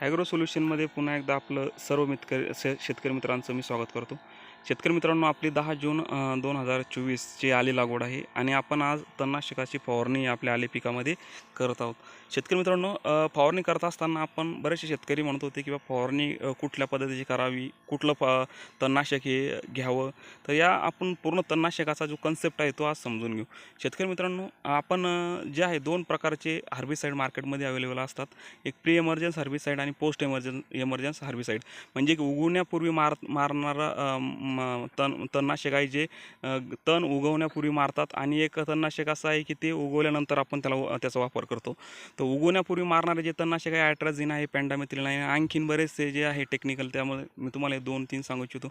Agro सोल्युशनमध्ये पुन्हा एकदा आपलं सर्व मितकर शेतकरी मित्रांचं मी स्वागत करतो. शेतकरी मित्रांनो आपली दहा जून दोन हजार चोवीसची आली लागवड आहे आणि आपण आज तणनाशकाची फवारणी आपल्या आले पिकामध्ये करत आहोत. शेतकरी मित्रांनो फवारणी करत असताना आपण बरेचसे शेतकरी म्हणत होते की बा फवारणी कुठल्या पद्धतीची करावी कुठलं फ तणनाशक हे घ्यावं? तर या आपण पूर्ण तणनाशकाचा जो कन्सेप्ट आहे तो आज समजून घेऊ. शेतकरी मित्रांनो आपण जे आहे दोन प्रकारचे हर्बिसाईड मार्केटमध्ये अवेलेबल असतात. एक प्री एमर्जन्स हर्बिसाईड आणि पोस्ट एमर्जन एमर्जन्स हर्बिसाईड म्हणजे उगवण्यापूर्वी मार मारणारा म, तण तणनाशक आहे जे तण उगवण्यापूर्वी मारतात. आणि एक तणनाशक असं आहे की ते उगवल्यानंतर आपण त्याला त्याचा वापर करतो. तर उगवण्यापूर्वी मारणारे जे तणनाशक आहे ॲट्राझिन आहे पॅन्डामेथिलिन आहे आणखीन बरेचसे जे आहे टेक्निकल त्यामुळे मी तुम्हाला हे दोन तीन सांगू इच्छितो.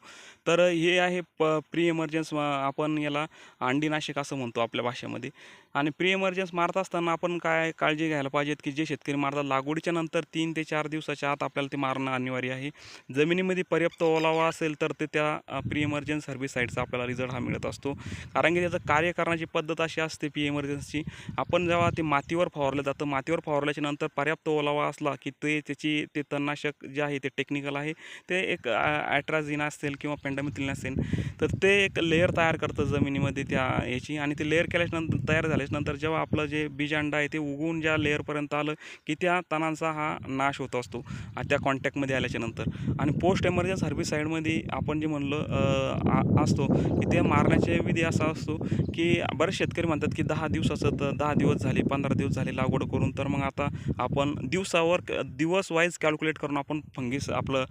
तर हे आहे प प्री एमर्जन्स आपण याला अंडीनाशक असं म्हणतो आपल्या भाषेमध्ये. आणि प्री एमर्जन्स मारत असताना आपण काय काळजी घ्यायला पाहिजेत की जे शेतकरी मारतात लागवडीच्या नंतर तीन ते चार दिवसाच्या आत आपल्याला ते मारणं अनिवार्य आहे. जमिनीमध्ये पर्याप्त ओलावा असेल तर ते त्या प्री एमर्जन्स हर्बिसाईडचा आपल्याला रिझल्ट हा मिळत असतो. कारण की त्याचं कार्य करण्याची पद्धत अशी असते पी एमर्जन्सची आपण जेव्हा ते मातीवर फवारलं जातं मातीवर फवारल्याच्या नंतर पर्याप्त ओलावा असला की ते त्याची ते तणनाशक जे आहे ते टेक्निकल आहे ते एक ॲट्राझिन असेल किंवा पेंडामिथिलिन असेल तर ते एक लेअर तयार करतं जमिनीमध्ये त्या याची आणि ते लेअर केल्याच्यानंतर तयार झाले त्याच्यानंतर जेव्हा आपलं जे बीज अंडा आहे ते उगवून ज्या लेअरपर्यंत आलं की त्या तणांचा हा नाश होत असतो त्या कॉन्टॅक्टमध्ये आल्याच्यानंतर आणि पोस्ट एमर्जन्स हर्बिसाईडमध्ये आपण जे म्हणलं असतो की ते मारण्याचे विधी असा असतो की बरेच शेतकरी म्हणतात की दहा दिवसाचं तर दहा दिवस झाले पंधरा दिवस झाले लागवड करून तर मग आता आपण दिवसावर क- दिवस वाईज कॅल्क्युलेट करून आपण फंगीस आपलं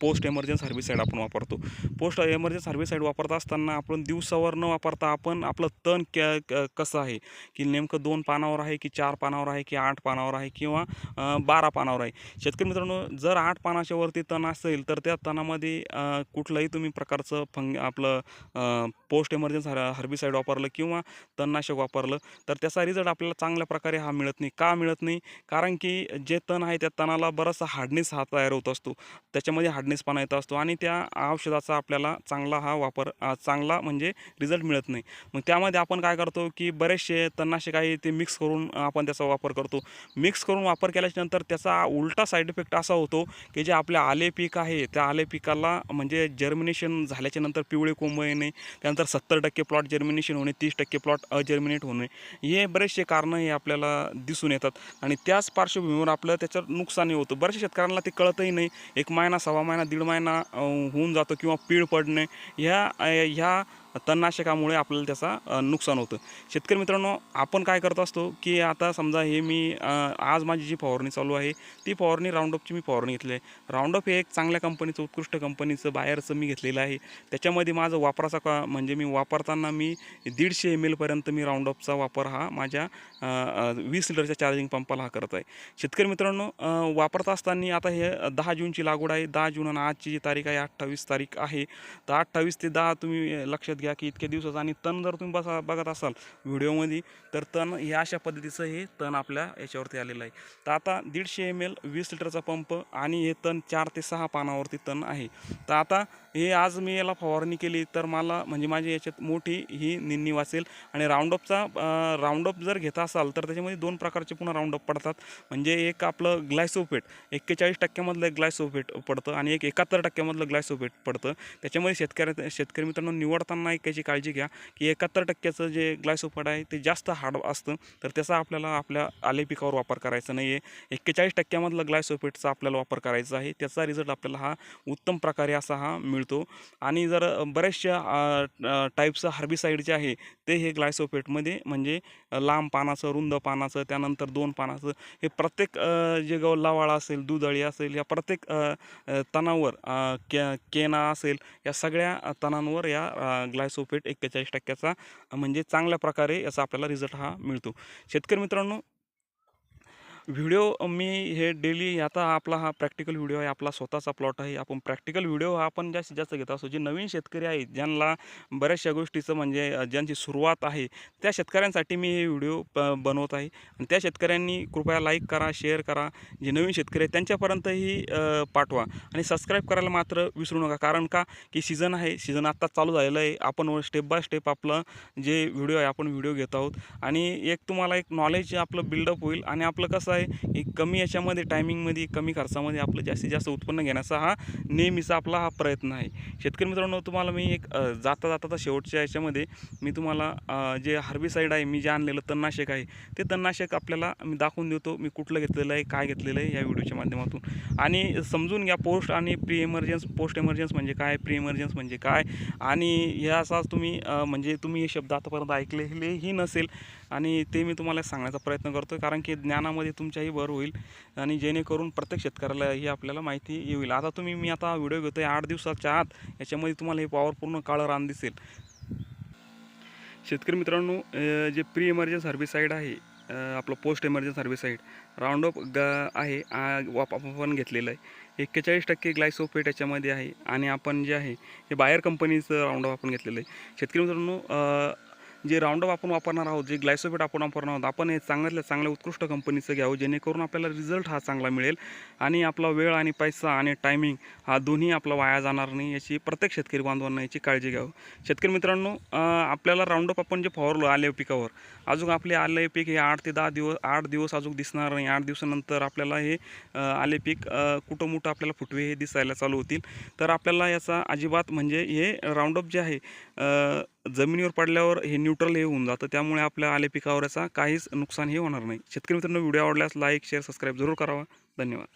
पोस्ट एमर्जन्स हर्बिसाईड आपण वापरतो. पोस्ट एमर्जन्स हर्बिसाईड वापरत असताना आपण दिवसावर न वापरता आपण आपलं तण कॅ कसं आहे? की नेमकं दोन पानावर आहे की चार पानावर आहे की आठ पानावर आहे किंवा बारा पानावर आहे? शेतकरी मित्रांनो जर आठ पानाच्या वरती तण असेल तर त्या तणामध्ये कुठलंही तुम्ही प्रकारचं फंग आपलं पोस्ट एमर्जन्स हर हर्बिसाईड वापरलं किंवा तणनाशक वापरलं तर त्याचा रिझल्ट आपल्याला चांगल्या प्रकारे हा मिळत नाही. का मिळत नाही? कारण की जे तण आहे त्या तणाला बराचसा हार्डनेस हा तयार होत असतो. त्याच्यामध्ये हार्डनेसपणा येत असतो आणि त्या औषधाचा आपल्याला चांगला हा वापर चांगला म्हणजे रिझल्ट मिळत नाही. मग त्यामध्ये आपण काय करतो? की बरेचसे तणनाशक आहे ते मिक्स करून आपण त्याचा वापर करतो. मिक्स करून वापर केल्याच्यानंतर त्याचा उलटा साईड इफेक्ट असा होतो की जे आपले आले पीक आहे त्या आले पिकाला म्हणजे जर्मिनेशन झाल्याच्यानंतर पिवळे कोंब येणे त्यानंतर सत्तर टक्के प्लॉट जर्मिनेशन होणे तीस टक्के प्लॉट अजर्मिनेट होणे. हे बरेचसे कारणं हे आपल्याला दिसून येतात आणि त्याच पार्श्वभूमीवर आपलं त्याचं नुकसानही होतं. बऱ्याचशा शेतकऱ्यांना ते कळतही नाही. एक महिना सव्वा महिना दीड महिना होऊन जातो किंवा पीळ पडणे. ह्या ह्या तणनाशकामुळे आपल्याला त्याचा नुकसान होतं. शेतकरी मित्रांनो आपण काय करत असतो की आता समजा हे मी आज माझी जी फवारणी चालू आहे ती फवारणी राऊंडअपची मी फवारणी घेतली आहे. राऊंडअप हे एक चांगल्या कंपनीचं उत्कृष्ट कंपनीचं बाहेरचं मी घेतलेलं आहे. त्याच्यामध्ये माझं वापराचा का म्हणजे मी वापरताना मी दीडशे एम एलपर्यंत मी राऊंडअपचा वापर हा माझ्या वीस लिटरच्या चार्जिंग पंपाला हा करत आहे. शेतकरी मित्रांनो वापरत असताना आता हे दहा जूनची लागवड आहे. दहा जून आणि आजची जी तारीख आहे अठ्ठावीस तारीख आहे. तर अठ्ठावीस ते दहा तुम्ही लक्षात घ्या की इतक्या दिवसाचं आणि तण जर तुम्ही बसा बघत असाल व्हिडिओमध्ये तर तण हे अशा पद्धतीचं हे तण आपल्या याच्यावरती आलेलं आहे. तर आता दीडशे एम एल वीस लिटरचा पंप आणि हे तण चार ते सहा पानावरती तण आहे. तर आता हे आज मी याला फवारणी केली तर मला म्हणजे माझ्या याच्यात मोठी ही निन्नी वाचेल आणि राऊंडअपचा राऊंडअप जर घेत असाल तर त्याच्यामध्ये दोन प्रकारचे पुन्हा राऊंडअप पडतात. म्हणजे एक आपलं ग्लायसोफेट एक्केचाळीस टक्क्यामधलं एक ग्लायसोफेट पडतं आणि एक एकाहत्तर टक्क्यामधलं ग्लायसोफेट पडतं. त्याच्यामध्ये शेतकऱ्या शेतकरी मित्रांनो निवडताना एक याची काळजी घ्या की एकाहत्तर टक्क्याचं जे ग्लायसोपेट आहे ते जास्त हार्ड असतं तर त्याचा आपल्याला आपल्या आले पिकावर वापर करायचा नाही आहे एक्केचाळीस टक्क्यामधलं ग्लायसोफेटचा आपल्याला वापर करायचा आहे त्याचा रिझल्ट आपल्याला हा उत्तम प्रकारे असा हा मिळतो. आणि जर बऱ्याचशा टाईपचं हर्बिसाईड जे आहे ते हे ग्लायसोफेटमध्ये म्हणजे लांब पानाचं रुंद पानाचं त्यानंतर दोन पानाचं हे प्रत्येक जे गव लावाळा असेल दुधळी असेल या प्रत्येक तणावर के केना असेल या सगळ्या तणांवर या ग्लायसोफेट एक्केचाळीस टक्क्याचा म्हणजे चांगल्या प्रकारे याचा आपल्याला रिझल्ट हा मिळतो. शेतकरी मित्रांनो व्हिडिओ मी हे डेली आता आपला हा प्रॅक्टिकल व्हिडिओ आहे आपला स्वतःचा प्लॉट आहे. आपण प्रॅक्टिकल व्हिडिओ हा आपण जास्तीत जास्त घेत असतो. जे नवीन शेतकरी आहेत ज्यांना बऱ्याचशा गोष्टीचं म्हणजे ज्यांची सुरुवात आहे त्या शेतकऱ्यांसाठी मी हे व्हिडिओ प बनवत आहे. आणि त्या शेतकऱ्यांनी कृपया लाईक करा शेअर करा. जे नवीन शेतकरी आहेत त्यांच्यापर्यंतही पाठवा. आणि सबस्क्राईब करायला मात्र विसरू नका. कारण का? की सीझन आहे. सीझन आत्ता चालू झालेलं आहे. आपण स्टेप बाय स्टेप आपलं जे व्हिडिओ आहे आपण व्हिडिओ घेत आहोत. आणि एक तुम्हाला एक नॉलेज आपलं बिल्डअप होईल. आणि आपलं कसं आहे आहे की कमी याच्यामध्ये टायमिंगमध्ये कमी खर्चामध्ये आपलं जास्तीत जास्त उत्पन्न घेण्याचा हा नेहमीचा आपला हा प्रयत्न आहे. शेतकरी मित्रांनो तुम्हाला मी एक जाता जाता तर शेवटच्या याच्यामध्ये मी तुम्हाला जे हर्बिसाईड आहे मी जे आणलेलं तणनाशक आहे ते तणनाशक आपल्याला मी दाखवून देतो. मी कुठलं घेतलेलं आहे काय घेतलेलं आहे या व्हिडिओच्या माध्यमातून. आणि समजून घ्या पोस्ट आणि प्री एमर्जन्स पोस्ट एमर्जन्स म्हणजे काय प्री एमर्जन्स म्हणजे काय? आणि ह्या असाच तुम्ही म्हणजे तुम्ही हे शब्द आतापर्यंत ऐकलेलेही नसेल. आणि ते मी तुम्हाला सांगण्याचा प्रयत्न करतो कारण की ज्ञानामध्ये तुमच्याही वर होईल आणि जेणेकरून प्रत्येक शेतकऱ्याला ही आपल्याला माहिती येईल. आता तुम्ही मी आता व्हिडिओ घेतो आहे आठ दिवसाच्या आत. याच्यामध्ये तुम्हाला हे पॉवर पूर्ण काळं रान दिसेल. शेतकरी मित्रांनो जे प्री इमर्जन्स हर्बिसाईड आहे आपलं पोस्ट इमर्जन्स हर्बिसाईड राऊंडअप ग आहे वाप आपण घेतलेलं आहे. एक्केचाळीस टक्के ग्लायसोफेट याच्यामध्ये आहे आणि आपण जे आहे हे बाहेर कंपनीचं राऊंडअप आपण घेतलेलं आहे. शेतकरी मित्रांनो जे राऊंडअप आपण वापरणार आहोत जे ग्लायसोपेट आपण वापरणार आहोत आपण हे चांगल्यातल्या चांगल्या उत्कृष्ट कंपनीचं घ्यावं जेणेकरून आपल्याला रिझल्ट हा चांगला मिळेल आणि आपला वेळ आणि पैसा आणि टायमिंग हा दोन्ही आपला वाया जाणार नाही याची प्रत्येक शेतकरी बांधवांना याची काळजी घ्यावं. शेतकरी मित्रांनो आपल्याला राऊंडअप आपण जे फवारलो आले पिकावर अजून आपले आले पीक हे आठ ते दहा दिवस आठ दिवस अजून दिसणार नाही आठ दिवसानंतर आपल्याला हे आले पीक कुठं मोठं आपल्याला फुटवे हे दिसायला चालू होतील. तर आपल्याला याचा अजिबात म्हणजे हे राऊंडअप जे आहे जमिनीवर पडल्यावर हे न्यूट्रल हे होऊन जातं. त्यामुळे आपल्या आले पिकावर याचा काहीच नुकसान हे होणार नाही. शेतकरी मित्रांनो व्हिडिओ आवडल्यास लाईक शेअर सबस्क्राईब जरूर करावा. धन्यवाद.